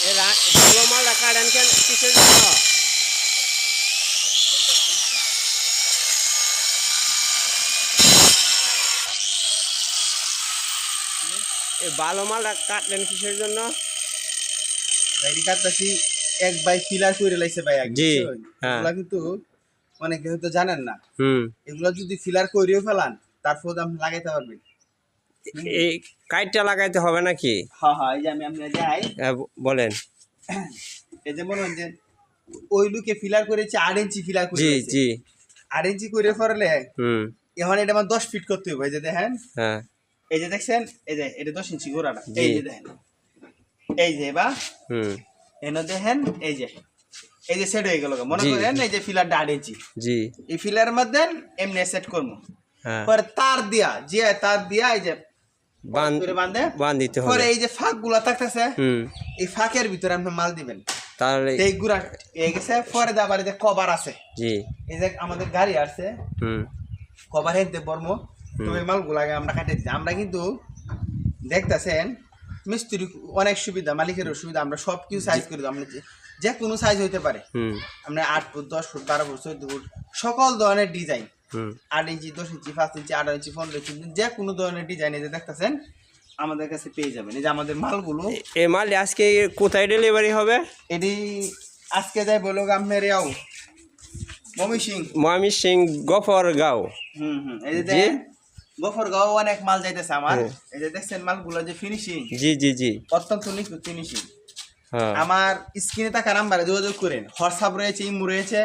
এরা ভালো মালটা কাটেন কেন কিসের জন্য? ভালো মালটা কাটলেন কিসের জন্য? বাইরে কাটতাছি এক বাই ফিলার করে লাইছে ভাই জি, হ্যাঁ। এগুলা কিন্তু অনেকে হয়তো জানেন না। হুম। এগুলো যদি ফিলার করিও ফেলান তারপর আপনি লাগাইতে পারবেন। এই কাইটটা লাগাইতে হবে নাকি? হ্যাঁ হ্যাঁ এই যে আমি আপনার যাই হ্যাঁ, বলেন। এই যে মনে যে ওই লুকে ফিলার করেছে আট ইঞ্চি ফিলার করে জি জি। আট ইঞ্চি করে ফেরলে হুম। এখন এটা আমার দশ ফিট করতে হবে এই যে দেখেন। হ্যাঁ। এই যে দেখছেন এই যে এটা দশ ইঞ্চি গোড়াটা। জি। এই যে দেখেন। এই যে বা হুম। এনে দেখেন এই যে এই যে সেট হয়ে গেল মনে জি। করেন এই যে ফিলার আট ইঞ্চি জি। এই ফিলার মধ্যে এমনি সেট করব। হ্যাঁ। পরে তার দিয়া যে তার দিয়া এই যে বান করে বান দিতে পরে এই যে ফাঁক থাকতেছে এই ফাঁকের ভিতরে আপনি মাল দিবেন। তাহলে এই গুড়া এই গেছে পরে আবার যে কভার আছে। জি। এই যে আমাদের গাড়ি আসছে হুম। কভার হেঁটে বর্ম। তো এই মালগুলাকে আমরা কাটে দিচ্ছি আমরা কিন্তু দেখতেছেন মিস্ত্রি অনেক সুবিধা মালিকেরও সুবিধা আমরা সব কিছু সাইজ করে দিই। আমরা যে- কোনো সাইজ হইতে পারে। আমরা আট ফুট দশ ফুট বারো ফুট চোদ্দ ফুট সকল ধরনের ডিজাইন আট ইঞ্চি দশ ইঞ্চি পাঁচ ইঞ্চি আঠারো ইঞ্চি পনেরো ইঞ্চি যে কোনো ধরনের ডিজাইন যে দেখতেছেন আমাদের কাছে পেয়ে যাবেন। এই যে আমাদের মালগুলো। এই মাল আজকে কোথায় ডেলিভারি হবে? এটি আজকে যাই বলো আপনার ইয়াও মমি সিং ময়মি সিং গফর গাঁও হুম হুম। এই যে জি। গফর গাঁও অনেক মাল যাইতেছে আমার। এই যে দেখছেন মালগুলো যে ফিনিশিং জি জি জি। অত্যন্ত নিখুঁত ফিনিশিং আমার স্ক্রিনে থাকা নাম্বারে যোগাযোগ করেন। হোয়াটসঅ্যাপ রয়েছে ইমু রয়েছে।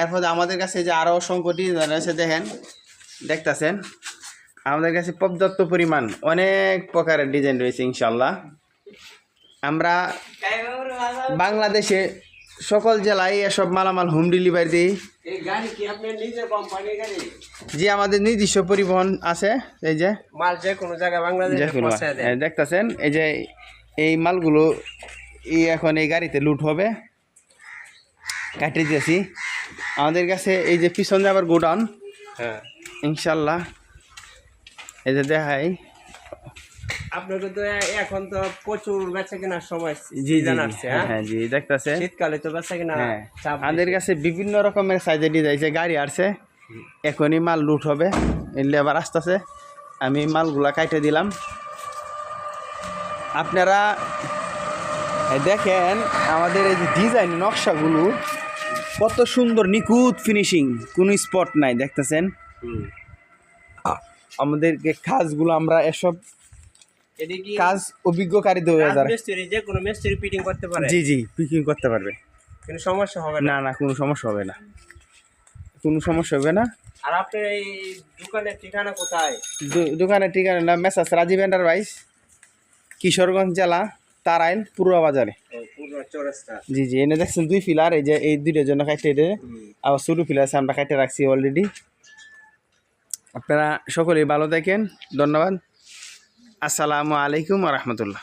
এরপর আমাদের কাছে যে আরও অসংখ্য ডিজাইন রয়েছে দেখেন দেখতাছেন? আমাদের কাছে পর্যাপ্ত পরিমাণ অনেক প্রকারের ডিজাইন রয়েছে ইনশাল্লাহ। আমরা বাংলাদেশে সকল জেলায় এসব মালামাল হোম ডেলিভারি দিই। যে আমাদের নির্দিষ্ট পরিবহন আছে এই যে। মাল যে কোনো জায়গায় বাংলাদেশে দেখতাছেন? এই যে এই মালগুলো এই এখন এই গাড়িতে লুট হবে। কাটে দিয়েছি আমাদের কাছে এই যে পিছন যাবার গোডাউন হ্যাঁ। ইনশাল্লাহ। এই যে দেখাই। আপনাকে তো এখন তো প্রচুর বেচা কেনার সময় জি জি। হ্যাঁ? হ্যাঁ জি দেখতাছে। শীতকালে তো বেচা কেনা হ্যাঁ। আমাদের কাছে বিভিন্ন রকমের সাইজের ডিজাইন যে গাড়ি আসছে এখনই মাল লুট হবে। এলে আবার আসতেছে। আমি মালগুলা কাটে দিলাম। আপনারা দেখেন আমাদের এই যে ডিজাইন নকশাগুলো কত সুন্দর নিখুঁত ফিনিশিং কোনো স্পট নাই দেখতেছেন? হুম। আমাদের কাজগুলো আমরা এসব এদিকে কাজ অভিজ্ঞকারী রাজ যারা মিস্ত্রি যে কোনো মিস্ত্রি ফিটিং করতে পারে। জি জি পিকিং করতে পারবে। কোনো সমস্যা হবে না। না কোনো সমস্যা হবে না। কোনো সমস্যা হবে না। আর আপনার এই দোকানের ঠিকানা কোথায়? দোকানের ঠিকানা না মেসাস রাজীব এন্টারপ্রাইজ কিশোরগঞ্জ জেলা। তারাইল পুরা বাজারে জি জি এনে দেখছেন দুই ফিলার এই যে এই দুইটার জন্য খাইতে এটা আবার ছোটো ফিলার আছে আমরা খাইতে রাখছি অলরেডি আপনারা সকলেই ভালো থাকেন ধন্যবাদ। আসসালামু আলাইকুম রহমতুল্লাহ।